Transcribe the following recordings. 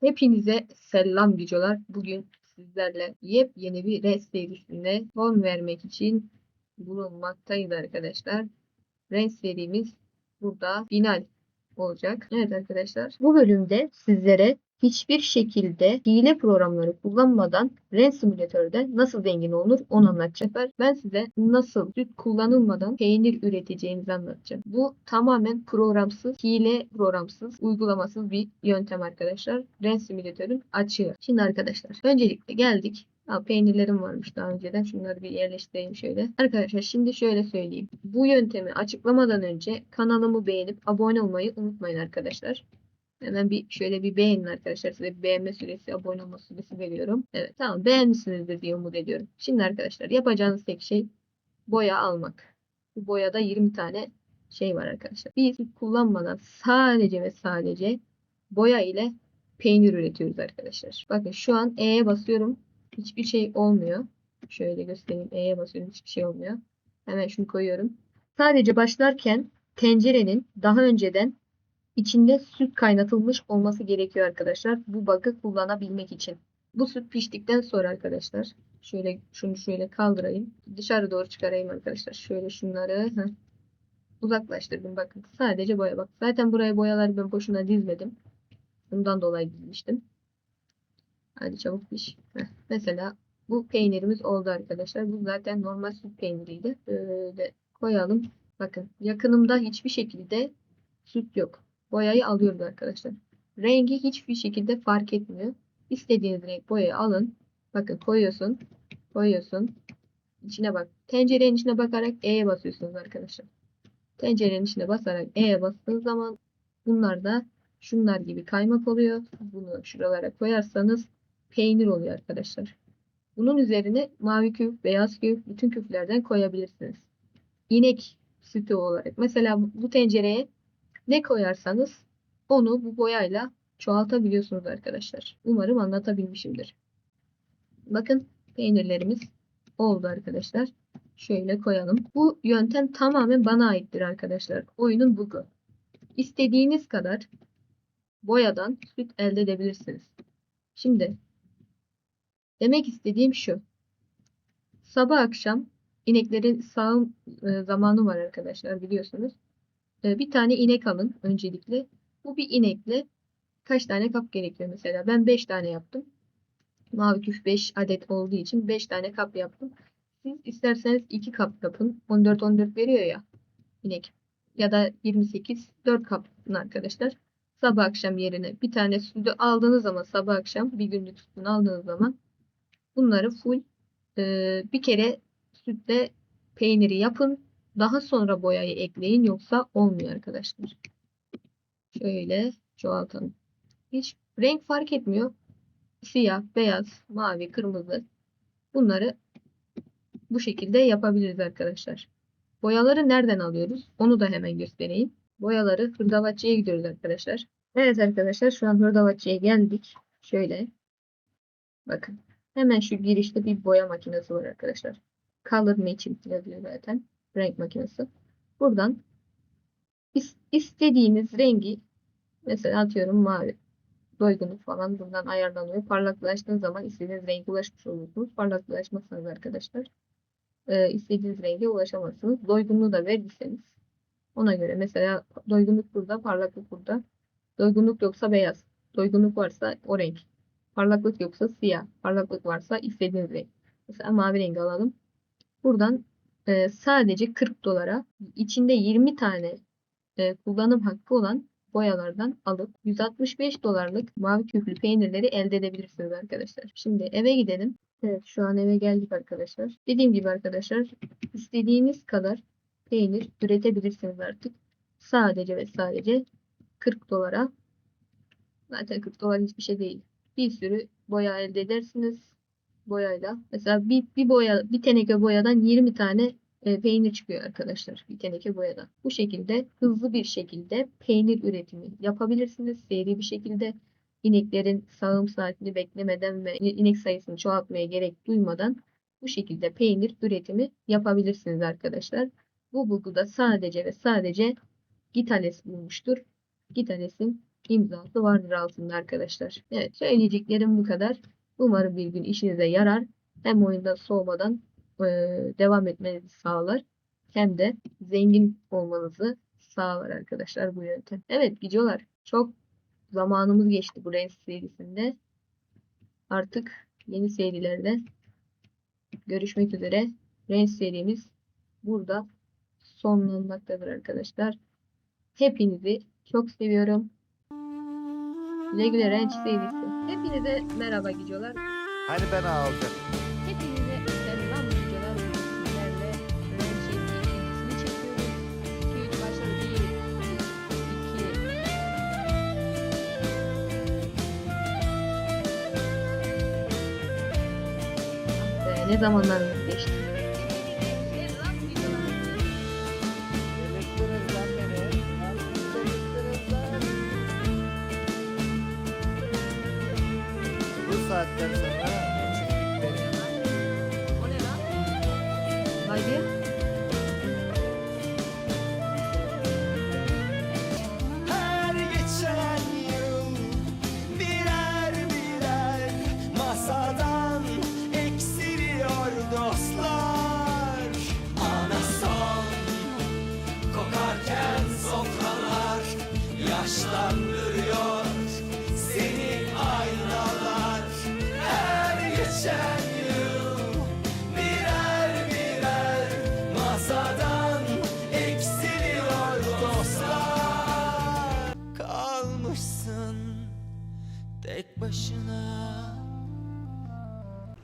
Hepinize selam videolar. Bugün sizlerle yepyeni bir rest serisine son vermek için bulunmaktayız arkadaşlar. Rest serimiz burada final olacak. Evet arkadaşlar. Bu bölümde sizlere hiçbir şekilde hile programları kullanmadan Ren Simülatör'de nasıl zengin olunur onu anlatacağım. Ben size nasıl süt kullanılmadan peynir üreteceğimizi anlatacağım. Bu tamamen programsız, hile programsız, uygulamasız bir yöntem arkadaşlar. Ren Simülatör'ün açığı. Şimdi arkadaşlar öncelikle geldik. Ha, peynirlerim varmış daha önceden. Şunları bir yerleştireyim şöyle. Arkadaşlar şimdi şöyle söyleyeyim. Bu yöntemi açıklamadan önce kanalımı beğenip abone olmayı unutmayın arkadaşlar. Hemen bir şöyle bir beğenin arkadaşlar. Size bir beğenme süresi, abone olma süresi veriyorum. Evet tamam beğenmişsinizdir diye umut ediyorum. Şimdi arkadaşlar yapacağınız tek şey boya almak. Bu boyada 20 tane şey var arkadaşlar. Biz kullanmadan sadece ve sadece boya ile peynir üretiyoruz arkadaşlar. Bakın şu an E'ye basıyorum. Hiçbir şey olmuyor. Şöyle göstereyim. E'ye basıyorum. Hiçbir şey olmuyor. Hemen şunu koyuyorum. Sadece başlarken tencerenin daha önceden içinde süt kaynatılmış olması gerekiyor arkadaşlar. Bu bug'ı kullanabilmek için. Bu süt piştikten sonra arkadaşlar şöyle şunu şöyle kaldırayım. Dışarı doğru çıkarayım arkadaşlar. Şöyle şunları heh, uzaklaştırdım. Bakın sadece boya bak. Zaten buraya boyaları ben boşuna dizmedim. Bundan dolayı dizmiştim. Hadi çabuk piş. Heh, mesela bu peynirimiz oldu arkadaşlar. Bu zaten normal süt peyniriydi. Böyle koyalım. Bakın yakınımda hiçbir şekilde süt yok. Boyayı alıyoruz arkadaşlar. Rengi hiçbir şekilde fark etmiyor. İstediğiniz renk boyayı alın. Bakın koyuyorsun. Koyuyorsun. İçine bak. Tencerenin içine bakarak E'ye basıyorsunuz arkadaşlar. Tencerenin içine basarak E'ye bastığınız zaman bunlar da şunlar gibi kaymak oluyor. Bunu şuralara koyarsanız peynir oluyor arkadaşlar. Bunun üzerine mavi küf, beyaz küf, bütün küflerden koyabilirsiniz. İnek sütü olarak. Mesela bu tencereye ne koyarsanız onu bu boyayla çoğaltabiliyorsunuz arkadaşlar. Umarım anlatabilmişimdir. Bakın peynirlerimiz oldu arkadaşlar. Şöyle koyalım. Bu yöntem tamamen bana aittir arkadaşlar. Oyunun bug'u. İstediğiniz kadar boyadan süt elde edebilirsiniz. Şimdi demek istediğim şu. Sabah akşam ineklerin sağım e, zamanı var arkadaşlar biliyorsunuz. E, bir tane inek alın öncelikle. Bu bir inekle kaç tane kap gerekiyor mesela? Ben 5 tane yaptım. Mavi küf 5 adet olduğu için 5 tane kap yaptım. Siz isterseniz 2 kap yapın. 14-14 veriyor ya inek. Ya da 28 4 kap yapın arkadaşlar. Sabah akşam yerine bir tane sütü aldığınız zaman sabah akşam bir günlük sütünü aldığınız zaman bunları full e, bir kere sütle peyniri yapın. Daha sonra boyayı ekleyin yoksa olmuyor arkadaşlar. Şöyle çoğaltalım. Hiç renk fark etmiyor. Siyah, beyaz, mavi, kırmızı. Bunları bu şekilde yapabiliriz arkadaşlar. Boyaları nereden alıyoruz? Onu da hemen göstereyim. Boyaları hırdavatçıya gidiyoruz arkadaşlar. Evet arkadaşlar şu an hırdavatçıya geldik. Şöyle. Bakın. Hemen şu girişte bir boya makinesi var arkadaşlar. Color Matching yazıyor zaten renk makinesi. Buradan istediğiniz rengi mesela atıyorum mavi doygunluk falan buradan ayarlanıyor. Parlaklaştığı zaman istediğiniz rengi ulaşmış oluyorsunuz. Parlaklaşmazsanız arkadaşlar e, istediğiniz renge ulaşamazsınız. Doygunluğu da verdiyseniz ona göre mesela doygunluk burada, parlaklık burada. Doygunluk yoksa beyaz. Doygunluk varsa o renk. Parlaklık yoksa siyah. Parlaklık varsa istediğiniz renk. Mesela mavi rengi alalım. Buradan e, sadece 40 dolara içinde 20 tane e, kullanım hakkı olan boyalardan alıp 165 dolarlık mavi küflü peynirleri elde edebilirsiniz arkadaşlar. Şimdi eve gidelim. Evet şu an eve geldik arkadaşlar. Dediğim gibi arkadaşlar istediğiniz kadar peynir üretebilirsiniz artık. Sadece ve sadece 40 dolara. Zaten 40 dolar hiçbir şey değil. Bir sürü boya elde edersiniz boyayla. Mesela bir, bir boya bir teneke boyadan 20 tane e, peynir çıkıyor arkadaşlar. Bir teneke boyadan. Bu şekilde hızlı bir şekilde peynir üretimi yapabilirsiniz. Seri bir şekilde ineklerin sağım saatini beklemeden ve inek sayısını çoğaltmaya gerek duymadan bu şekilde peynir üretimi yapabilirsiniz arkadaşlar. Bu bulguda sadece ve sadece Gitales bulmuştur. Gitales'in imzası vardır altında arkadaşlar. Evet söyleyeceklerim bu kadar. Umarım bir gün işinize yarar. Hem oyunda soğumadan eee, devam etmenizi sağlar. Hem de zengin olmanızı sağlar arkadaşlar bu yöntem. Evet gidiyorlar. Çok zamanımız geçti bu Rens serisinde. Artık yeni serilerde görüşmek üzere. Rens serimiz burada sonlanmaktadır arkadaşlar. Hepinizi çok seviyorum. Güle güle Ranch serisi. Hepinize merhaba gidiyorlar. Hani ben aldım. Hepinize selam gidiyorlar. Sizlerle Ranch'in ikincisini çekiyoruz. 2 3 başladı. 1 2 ne zamanlar Bu saatten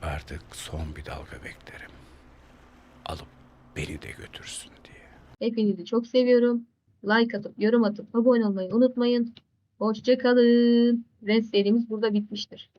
Artık son bir dalga beklerim. Alıp beni de götürsün diye. Hepinizi çok seviyorum. Like atıp, yorum atıp, abone olmayı unutmayın. Hoşça kalın. Burada bitmiştir.